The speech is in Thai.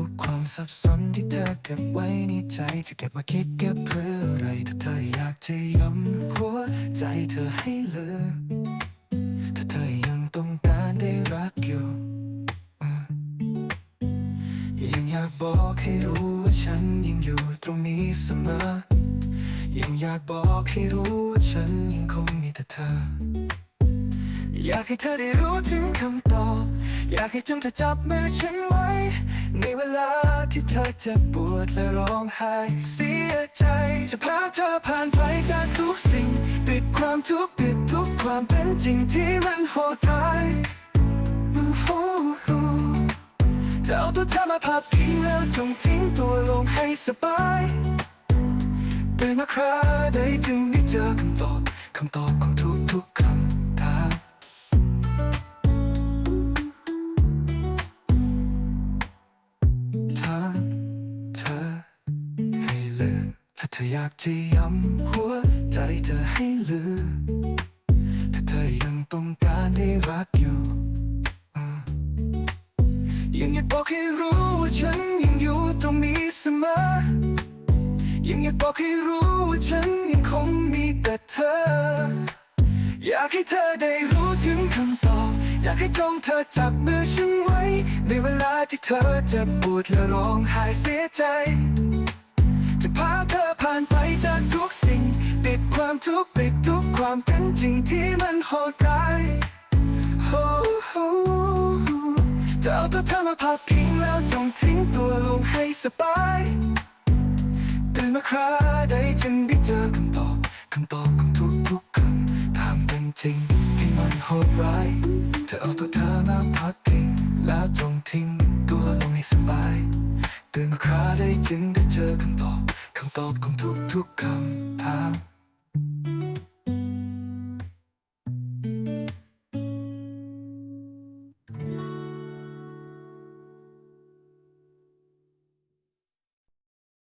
ุกความสับสนที่เธอเก็บไว้ในใจ จะเก็บมาคิดเก็บเพื่ออะไรถ้าเธออยากจะย้ำหัวใจเธอให้ลืมถ้าเธอยังต้องการได้รักอยู่ยังอยากบอกให้รู้ว่าฉันยังอยู่ตรงนี้เสมอ ยังอยากบอกให้รู้ว่าฉันยังคงมีแต่เธอ อยากให้เธอได้รู้ถึงคำตอบ อยากให้จงเธอจับมือฉันไว้ ในเวลาที่เธอเจ็บปวดและร้องไห้เสียใจ จะพาเธอผ่านไปจากทุกสิ่ง ปิดความทุกข์ปิดทุกความเป็นจริงที่มันโหดร้ายจะเอาตัวเธอมาพับพิงแล้วจงทิ้งตัวลงให้สบายตื่นมาคราใดจึงได้เจอคำตอบคำตอบของทุกทุกๆคำ ธออยากจะย้ำหัวใจเธอให้ลืมถ้าเธอยังต้องการได้รักอยู่ ยังอยากบอกให้รู้ว่าฉันยังอยู่ตรงนี้เสมอ ยังอยากบอกให้รู้ว่าฉันยังคงมีแต่เธอ อยากให้เธอได้รู้ถึงคำตอบ อยากให้จงเธอจับมือฉันไว้ ในเวลาที่เธอจะปวดและร้องไห้เสียใจ ทุกข์ปิดทุกความเป็นจริงที่มันโหดร้ายโอ้โหจะเอาตัวเธอมาพักพิงแล้วจงทิ้งตัวลงให้สบายตื่นมาคราใดจึงได้เจอคำตอบคำตอบของทุกทุกๆคำถามเป็นจริงที่มันโหดร้ายเธอเอาตัวเธอมาพักพิงแล้วจงทิ้งตัวลงให้สบายตื่นมาคราใดจึงได้เจอคำตอบคำตอบของทุกทุกๆคำ